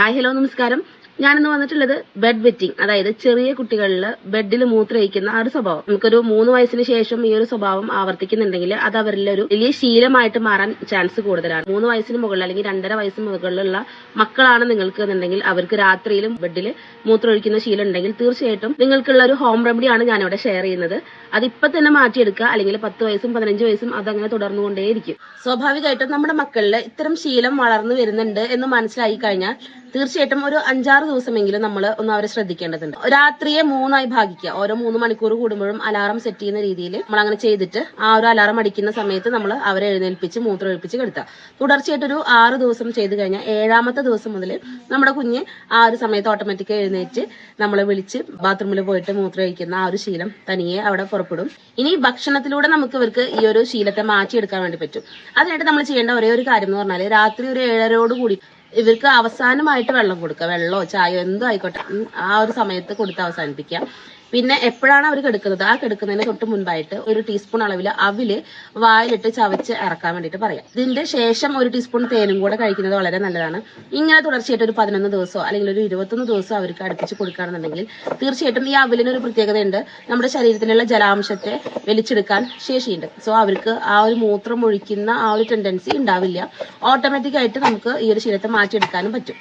Hi hello നമസ്കാരം. ഞാനിന്ന് വന്നിട്ടുള്ളത് ബെഡ് വെറ്റിംഗ് അതായത് ചെറിയ കുട്ടികളിൽ ബെഡിൽ മൂത്രയിക്കുന്ന ആ ഒരു സ്വഭാവം. നമുക്കൊരു മൂന്ന് വയസ്സിന് ശേഷം ഈ ഒരു സ്വഭാവം ആവർത്തിക്കുന്നുണ്ടെങ്കിൽ അത് അവരിൽ ഒരു വലിയ ശീലമായിട്ട് മാറാൻ ചാൻസ് കൂടുതലാണ്. മൂന്ന് വയസ്സിന് മുകളിൽ അല്ലെങ്കിൽ രണ്ടര വയസ്സിന് മുകളിലുള്ള മക്കളാണ് നിങ്ങൾക്ക് എന്നുണ്ടെങ്കിൽ അവർക്ക് രാത്രിയിലും ബെഡിൽ മൂത്രമൊഴിക്കുന്ന ശീലം ഉണ്ടെങ്കിൽ തീർച്ചയായിട്ടും നിങ്ങൾക്കുള്ള ഒരു ഹോം റെമഡിയാണ് ഞാനിവിടെ ഷെയർ ചെയ്യുന്നത്. അത് ഇപ്പൊ തന്നെ മാറ്റിയെടുക്കുക. അല്ലെങ്കിൽ പത്ത് വയസ്സും പതിനഞ്ച് വയസ്സും അതങ്ങനെ തുടർന്നുകൊണ്ടേയിരിക്കും. സ്വാഭാവികമായിട്ടും നമ്മുടെ മക്കളിൽ ഇത്തരം ശീലം വളർന്നു വരുന്നുണ്ട് എന്ന് മനസ്സിലായി കഴിഞ്ഞാൽ തീർച്ചയായിട്ടും ഒരു അഞ്ചാറ് ദിവസമെങ്കിലും നമ്മൾ ഒന്ന് അവരെ ശ്രദ്ധിക്കേണ്ടതുണ്ട്. രാത്രിയെ മൂന്നായി ഭാഗിക്കുക. ഓരോ മൂന്ന് മണിക്കൂർ കൂടുമ്പോഴും അലാറം സെറ്റ് ചെയ്യുന്ന രീതിയിൽ നമ്മൾ അങ്ങനെ ചെയ്തിട്ട് ആ ഒരു അലാറം അടിക്കുന്ന സമയത്ത് നമ്മൾ അവരെ എഴുന്നേൽപ്പിച്ച് മൂത്രം ഒഴിപ്പിച്ച് കിടത്തുക തുടർച്ചയായിട്ട് ഒരു ആറ് ദിവസം ചെയ്ത് കഴിഞ്ഞാൽ ഏഴാമത്തെ ദിവസം മുതൽ നമ്മുടെ കുഞ്ഞ് ആ ഒരു സമയത്ത് ഓട്ടോമാറ്റിക് എഴുന്നേറ്റ് നമ്മളെ വിളിച്ച് ബാത്റൂമിൽ പോയിട്ട് മൂത്രം ഒഴിക്കുന്ന ആ ഒരു ശീലം തനിയെ അവിടെ പുറപ്പെടും. ഇനി ഭക്ഷണത്തിലൂടെ നമുക്ക് ഇവർക്ക് ഈ ഒരു ശീലത്തെ മാറ്റിയെടുക്കാൻ വേണ്ടി പറ്റും. അതിനായിട്ട് നമ്മൾ ചെയ്യേണ്ട ഒരേ ഒരു കാര്യം എന്ന് പറഞ്ഞാൽ രാത്രി ഒരു ഏഴരയോട് കൂടി ഇവർക്ക് അവസാനമായിട്ട് വെള്ളം കൊടുക്കുക. വെള്ളമോ ചായയോ എന്തോ ആയിക്കോട്ടെ. ആ ഒരു സമയത്ത് കൊടുത്ത് അവസാനിപ്പിക്കുക. പിന്നെ എപ്പോഴാണ് അവർ കെടുക്കുന്നത്? ആ കെടുക്കുന്നതിന് തൊട്ട് മുൻപായിട്ട് ഒരു ടീസ്പൂൺ അളവിൽ അവിൽ വായിലിട്ട് ചവച്ച് ഇറക്കാൻ വേണ്ടിയിട്ട് പറയാം. ഇതിന്റെ ശേഷം ഒരു ടീസ്പൂൺ തേനും കൂടെ കഴിക്കുന്നത് വളരെ നല്ലതാണ്. ഇങ്ങനെ തുടർച്ചയായിട്ട് ഒരു പതിനൊന്ന് ദിവസമോ അല്ലെങ്കിൽ ഒരു ഇരുപത്തൊന്ന് ദിവസം അവർക്ക് അടുപ്പിച്ച് കൊടുക്കുകയാണെന്നുണ്ടെങ്കിൽ തീർച്ചയായിട്ടും ഈ അവിലിന് ഒരു പ്രത്യേകതയുണ്ട്. നമ്മുടെ ശരീരത്തിലുള്ള ജലാംശത്തെ വലിച്ചെടുക്കാൻ ശേഷിയുണ്ട്. സോ അവർക്ക് ആ ഒരു മൂത്രം ഒഴിക്കുന്ന ആ ഒരു ടെൻഡൻസി ഉണ്ടാവില്ല. ഓട്ടോമാറ്റിക്കായിട്ട് നമുക്ക് ഈ ഒരു ശീലത്തെ മാറ്റിയെടുക്കാനും പറ്റും.